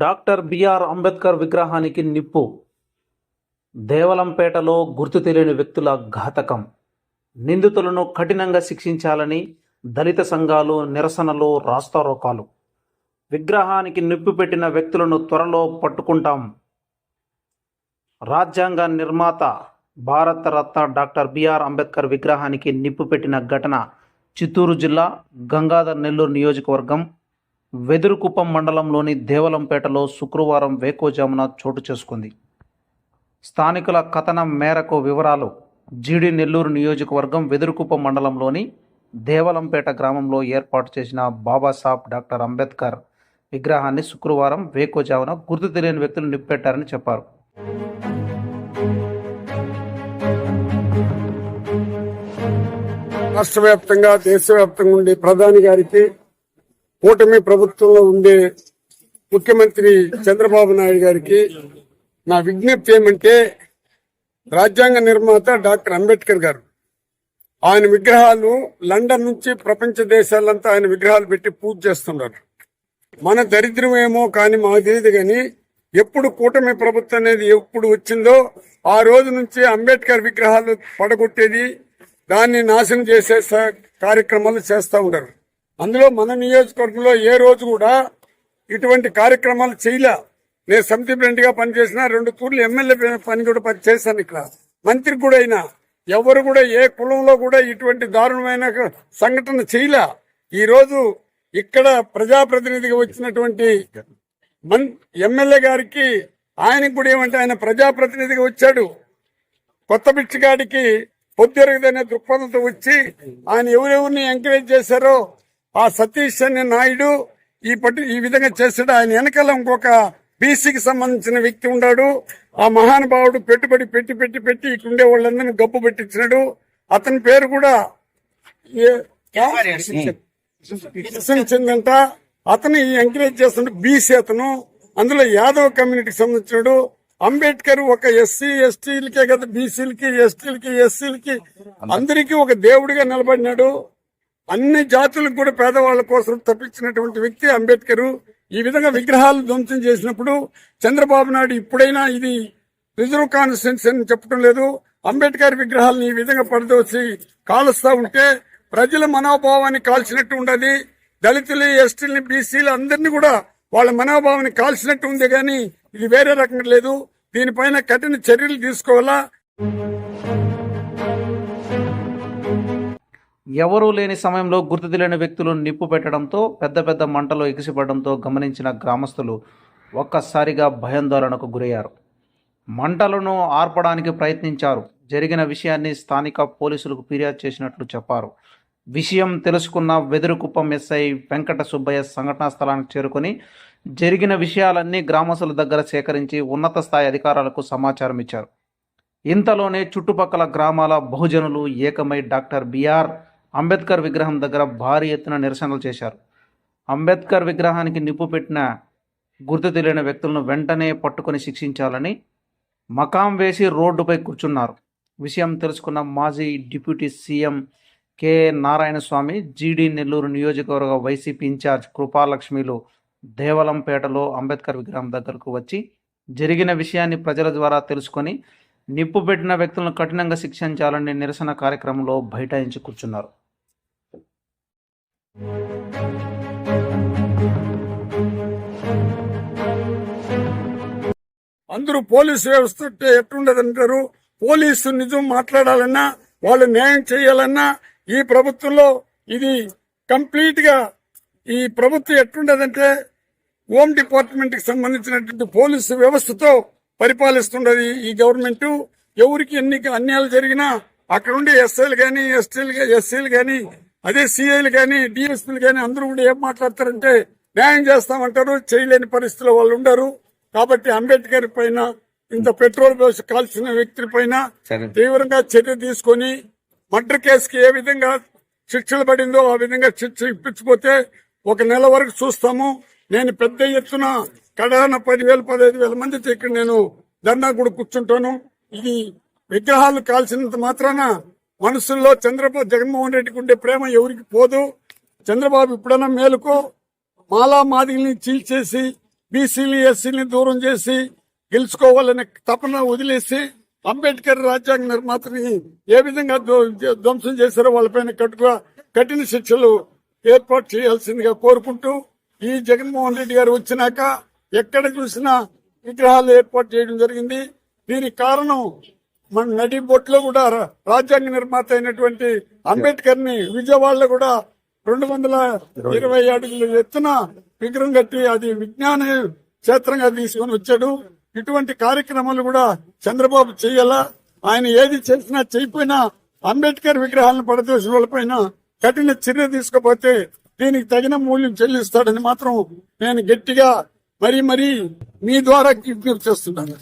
Doctor BR Ambedkar విగ్రహానికి నిప్పు. దేవలంపేటలో గుర్తు తెలియని వ్యక్తుల ఘాతకం. నిందితులను కఠినంగా శిక్షించాలని దళిత సంఘాలు నిరసనలు రాస్తారోకాలు. విగ్రహానికి నిప్పు పెట్టిన వ్యక్తులను త్వరలో పట్టుకుంటాం. రాజ్యాంగ నిర్మాత భారతరత్న డాక్టర్ బిఆర్ అంబేద్కర్ విగ్రహానికి నిప్పు పెట్టిన ఘటన చిత్తూరు జిల్లా గంగాధర్ నెల్లూరు నియోజకవర్గం వెదురుకుప్పం మండలంలోని దేవలంపేటలో శుక్రవారం వేకోజామున చోటు చేసుకుంది. స్థానికుల కథనం మేరకు వివరాలు జీడి నెల్లూరు నియోజకవర్గం వెదురుకుప్పం మండలంలోని దేవలంపేట గ్రామంలో ఏర్పాటు చేసిన బాబాసాహెబ్ డాక్టర్ అంబేద్కర్ విగ్రహాన్ని శుక్రవారం వేకోజామున గుర్తు తెలియని వ్యక్తులు నిప్పెట్టారని చెప్పారు. రాష్ట్ర వ్యాప్తంగా దేశవ్యాప్తంగా ఉండే ప్రధాని గారికి కూటమి ప్రభుత్వంలో ఉండే ముఖ్యమంత్రి చంద్రబాబు నాయుడు గారికి నా విజ్ఞప్తి ఏమంటే రాజ్యాంగ నిర్మాత డాక్టర్ అంబేద్కర్ గారు ఆయన విగ్రహాలు లండన్ నుంచి ప్రపంచ దేశాలంతా ఆయన విగ్రహాలు పెట్టి పూజ చేస్తున్నారు. మన దరిద్రం ఏమో కానీ మాకు తెలియదు కానీ ఎప్పుడు కూటమి ప్రభుత్వం అనేది ఎప్పుడు వచ్చిందో ఆ రోజు నుంచి అంబేద్కర్ విగ్రహాలు పడగొట్టేది దాన్ని నాశనం చేసే కార్యక్రమాలు చేస్తూ ఉంటారు అందులో మన నియోజకవర్గంలో ఏ రోజు కూడా ఇటువంటి కార్యక్రమాలు చేయలే. నేను సమితి ప్రెసిడెంట్గా పనిచేసిన రెండు తూర్లు ఎమ్మెల్యే పని కూడా పని చేశాను ఇక్కడ. మంత్రి కూడా అయినా ఎవరు కూడా ఏ కులంలో కూడా ఇటువంటి దారుణమైన సంఘటన చేయలే. ఈ రోజు ఇక్కడ ప్రజాప్రతినిధిగా వచ్చినటువంటి మన్ ఎమ్మెల్యే గారికి ఆయనకు కూడా ఏమంటే ఆయన ప్రజాప్రతినిధిగా వచ్చాడు. కొత్త బిచ్చిగాడికి పొద్దురగదనే దృక్పథంతో వచ్చి ఆయన ఎవరెవరిని ఎంకరేజ్ చేశారో ఆ సతీష్ అనే నాయుడు ఈ పట్టు ఈ విధంగా చేశాడు. ఆయన వెనకాల ఇంకొక బీసీకి సంబంధించిన వ్యక్తి ఉన్నాడు. ఆ మహానుభావుడు పెట్టుబడి పెట్టి పెట్టి పెట్టి ఇక్కడ ఉండే వాళ్ళందరినీ గప్పు పెట్టించినాడు. అతని పేరు కూడా ఏ- ప్రశంసిందంట అతను ఎంకరేజ్ చేస్తుంటే బీసీ అతను. అందులో యాదవ్ కమ్యూనిటీకి సంబంధించినాడు. అంబేద్కర్ ఒక ఎస్సీ ఎస్టీలకే కదా బీసీలకి ఎస్టీలకి ఎస్సీలకి అందరికీ ఒక దేవుడిగా నిలబడినాడు. అన్ని జాతులకు కూడా పేదవాళ్ళ కోసం తప్పించినటువంటి వ్యక్తి అంబేద్కర్ ఈ విధంగా విగ్రహాలు ధ్వంసం చేసినప్పుడు చంద్రబాబు నాయుడు ఇప్పుడైనా ఇది రిజర్వ్ కాన్స్టిట్యూన్సీ అని చెప్పడం లేదు. అంబేద్కర్ విగ్రహాలను ఈ విధంగా పడదోసి కాలుస్తా ఉంటే ప్రజల మనోభావాన్ని కాల్చినట్టు ఉండదు. దళితులు ఎస్టీలని బీసీలు అందరినీ కూడా వాళ్ళ మనోభావాన్ని కాల్చినట్టు ఉంది కానీ ఇది వేరే రకంగా లేదు. దీనిపైన కఠిన చర్యలు తీసుకోవాలా? ఎవరూ లేని సమయంలో గుర్తు తెలియని వ్యక్తులు నిప్పు పెట్టడంతో పెద్ద పెద్ద మంటలు ఎగిసిపడడంతో గమనించిన గ్రామస్తులు ఒక్కసారిగా భయాందోళనకు గురయ్యారు. మంటలను ఆర్పడానికి ప్రయత్నించారు. జరిగిన విషయాన్ని స్థానిక పోలీసులకు ఫిర్యాదు చేసినట్లు చెప్పారు. విషయం తెలుసుకున్న వెదురుకుప్పం ఎస్ఐ వెంకట సుబ్బయ్య సంఘటనా స్థలానికి చేరుకొని జరిగిన విషయాలన్నీ గ్రామస్తుల దగ్గర సేకరించి ఉన్నత స్థాయి అధికారులకు సమాచారం ఇచ్చారు ఇంతలోనే చుట్టుపక్కల గ్రామాల బహుజనులు ఏకమై డాక్టర్ బిఆర్ అంబేద్కర్ విగ్రహం దగ్గర భారీ ఎత్తున నిరసనలు చేశారు. అంబేద్కర్ విగ్రహానికి నిప్పు పెట్టిన గుర్తు తెలియని వ్యక్తులను వెంటనే పట్టుకొని శిక్షించాలని మకాం వేసి రోడ్డుపై కూర్చున్నారు. విషయం తెలుసుకున్న మాజీ deputy CM K. Narayanaswamy GD Nellore నియోజకవర్గ వైసీపీ ఇన్ఛార్జ్ కృపాలక్ష్మిలు దేవలంపేటలో అంబేద్కర్ విగ్రహం దగ్గరకు వచ్చి జరిగిన విషయాన్ని ప్రజల ద్వారా తెలుసుకొని నిప్పు పెట్టిన వ్యక్తులను కఠినంగా శిక్షించాలని నిరసన కార్యక్రమంలో బైఠాయించి కూర్చున్నారు. అందరూ పోలీసు వ్యవస్థ ఉంటే ఎట్లుండదంటారు పోలీసు నిజం మాట్లాడాలన్నా వాళ్ళు న్యాయం చేయాలన్నా ఈ ప్రభుత్వంలో ఇది కంప్లీట్గా ఈ ప్రభుత్వం ఎట్లుండదంటే హోమ్ డిపార్ట్మెంట్కి సంబంధించినటువంటి పోలీసు వ్యవస్థతో పరిపాలిస్తుండదు ఈ గవర్నమెంట్. ఎవరికి ఎన్ని అన్యాయాలు జరిగినా అక్కడ ఉండే ఎస్ఐలు గాని ఎస్టీలు ఎస్సీలు గాని అదే సిఐలు గాని డిఎస్పీలు గాని అందరూ కూడా ఏం మాట్లాడతారంటే న్యాయం చేస్తామంటారు చేయలేని పరిస్థితిలో వాళ్ళు ఉండరు. కాబట్టి అంబేద్కర్ పైన ఇంత పెట్రోల్ పోసి కాల్చిన వ్యక్తి పైన తీవ్రంగా చర్య తీసుకొని మర్డర్ కేసుకి ఏ విధంగా శిక్షలు పడిందో ఆ విధంగా శిక్ష ఇప్పించకపోతే ఒక నెల వరకు చూస్తాము. నేను పెద్ద ఎత్తున కడాన పదివేలు పదహైదు వేల మందితో ఇక్కడ నేను ధర్నా కూడా కూర్చుంటాను. ఇది విగ్రహాలు కాల్చినంత మాత్రాన మనసుల్లో చంద్రబాబు జగన్మోహన్ రెడ్డికి ఉండే ప్రేమ ఎవరికి పోదు. చంద్రబాబు ఇప్పుడన్నా మేలుకు. మాలా మాదిగల్ని చీల్చేసి బీసీలు ఎస్సీని దూరం చేసి గెలుచుకోవాలనే తపన వదిలేసి అంబేద్కర్ రాజ్యాంగ నిర్మాతని ఏ విధంగా ధ్వంసం చేశారో వాళ్ళపైన కట్టుగా కఠిన శిక్షలు ఏర్పాటు చేయాల్సిందిగా కోరుకుంటూ ఈ జగన్మోహన్ రెడ్డి గారు వచ్చినాక ఎక్కడ చూసినా విగ్రహాలు ఏర్పాటు చేయడం జరిగింది. దీనికి కారణం మన నడి బొట్లో కూడా రా- రాజ్యాంగ నిర్మాత అయినటువంటి అంబేద్కర్ని విజయవాడలో కూడా రెండు వందల ఇరవై అడుగుల ఎత్తున విగ్రహం కట్టి అది విజ్ఞాన క్షేత్రంగా తీసుకొని వచ్చాడు. ఇటువంటి కార్యక్రమాలు కూడా చంద్రబాబు చేయాల. ఆయన ఏది చేసినా చేయపోయినా అంబేద్కర్ విగ్రహాలను పడదోసిన వాళ్ళపైన కఠిన చర్య తీసుకోపోతే దీనికి తగిన మూల్యం చెల్లిస్తాడని మాత్రం నేను గట్టిగా మరి మరి మీ ద్వారా విజ్ఞప్తి చేస్తున్నాను.